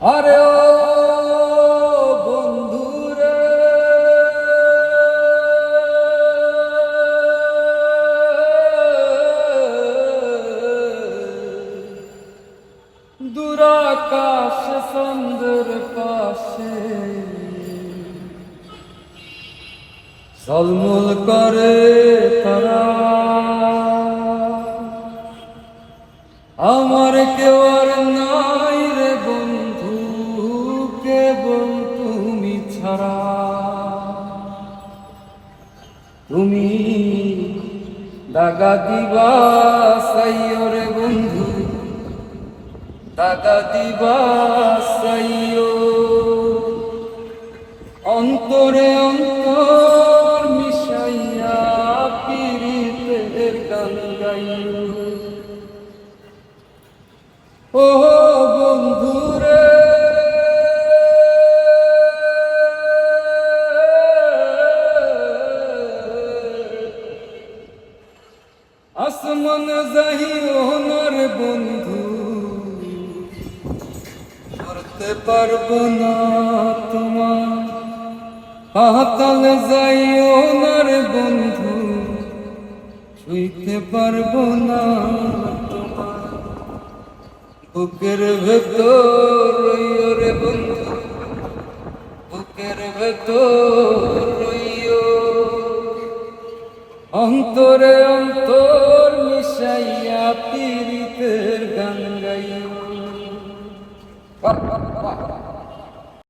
আরে ও বন্ধুরে। দুরাকাশ সুন্দর পাশে। সলমুল করে তারা। আমার কেউ আর নাই রে বন্ধু। তুমি দাগা দিবা সাইও রে বন্ধু, দাগা দিবা সাইও অন্তরে অন্তর মিশাইয়া পীড়িতের গান গাইও ও আসমান যাহি ওনার বন্ধু। করতে পারব না তোমার। পাতাল যাই ওনার বন্ধু। ছুঁইতে পারব না বুকের ভেতর রে বন্ধু। বুকের ভেতর রইও। অন্তরে ভাসাইয়া পীড়িতের গঙ্গাই